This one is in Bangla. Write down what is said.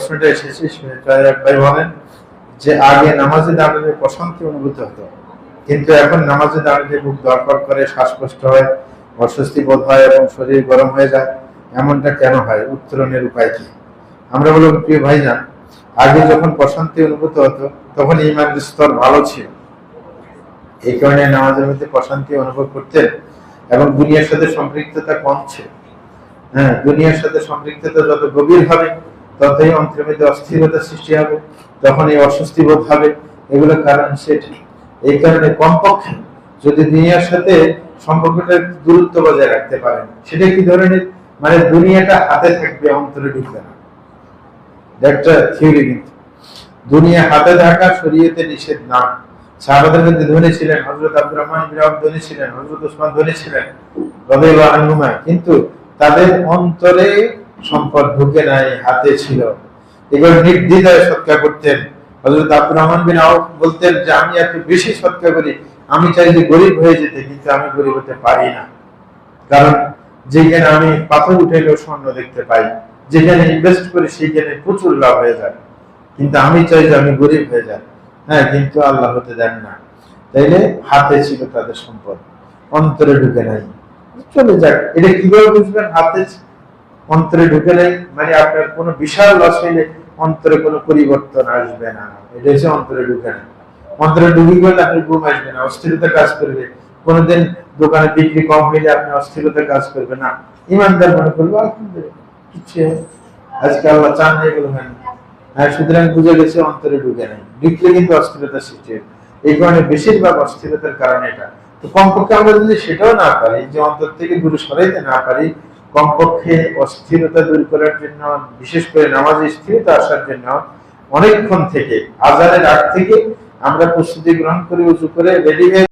প্রশ্নটা এসেছে ভাই বলেন যে আগে নামাজে দাঁড়ালে প্রশান্তি অনুভূত হতো। কিন্তু এখন নামাজে দাঁড়ালে বুক দরকার করে শ্বাসকষ্ট হয়, অস্বস্তি বোধ হয় এবং শরীর গরম হয়ে যায়। এমনটা কেন হয়? উত্তরণের উপায় কি? আমরা বলব, প্রিয় ভাইজান, আগে যখন প্রশান্তি অনুভূত হতো, তখন ইমানের স্তর ভালো ছিল। এই কারণে নামাজের মধ্যে প্রশান্তি অনুভব করতেন এবং দুনিয়ার সাথে সম্পৃক্ততা কম ছিল। হ্যাঁ দুনিয়ার সাথে সম্পৃক্ততা যত গভীর হবে ততই অন্তরের মধ্যে অস্থিরতা সৃষ্টি হবে তখন এই অস্বস্তি বোধ হবে। এগুলো কারণ সেটি। এই কারণে কমপক্ষে যদি দুনিয়ার সাথে সম্পর্কটা দূরত্ব বজায় রাখতে পারেন, সেটা কি ধরনের? মানে দুনিয়াটা হাতে থাকবে, অন্তরে ঢুকবে না। একটা থিওরি কিন্তু। দুনিয়া হাতে থাকা শরীয়তে নিষেধ না। সাহাবাদের মধ্যে ধনী ছিলেন হজরত আব্দুর রহমান আউফ ধনী ছিলেন হজরত ওসমান ধনী ছিলেন, রাদিয়াল্লাহু আনহুমা। কিন্তু তাদের অন্তরে সম্পদ ঢুকে নাই, হাতে ছিল। এগুলো নির্দ্বিধায় সৎকার করতেন। হজরত আব্দুর রহমান বিন আউফ বলতেন যে, আমি বেশি সৎকার করি, আমি গরিব হয়ে যেতে, কিন্তু আমি গরিব হতে পারি না। কারণ যেখানে আমি পাথর স্বর্ণ দেখতে পাই, যেখানে ইনভেস্ট করি প্রচুর লাভ হয়ে যায়। কিন্তু আমি চাই যে আমি গরিব হয়ে যাই। হ্যাঁ কিন্তু আল্লাহ হতে দেন না। তাইলে হাতে ছিল তাদের সম্পদ, অন্তরে ঢুকে নাই। চলে যাক, এটা কীভাবে বুঝবেন? হাতে অন্তরে ঢুকে নাই মানে আপনার কোনো বিশাল লস হইলে অন্তরে কোনো পরিবর্তন আসবে না। এটা হচ্ছে অন্তরে ঢুকে নাই অন্তরে ঢুকে গেলে আপনি ঘুম আসবে না, অস্থিরতা কাজ করবে। কোনোদিন দোকানে বিক্রি কম হইলে আপনি অস্থিরতা কাজ করবে না। ইমানদার মনে করব, আলহামদুলিল্লাহ আজকে আল্লাহ চান না এগুলো হয় না হ্যাঁ সুতরাং বুঝে গেছে অন্তরে ঢুকে নেই। ঢুকলে কিন্তু অস্থিরতা সৃষ্টি। এই কারণে বেশিরভাগ অস্থিরতার কারণ এটা। তো কমপক্ষে আমরা যদি সেটাও না পারি, যে অন্তর থেকে দূরে সরাইতে না পারি কমপক্ষে অস্থিরতা দূর করার জন্য, বিশেষ করে নামাজে স্থিরতা আসার জন্য অনেকক্ষণ থেকে, আজানের আগ থেকে আমরা প্রস্তুতি গ্রহণ করি উঁচু করে রেডি হয়ে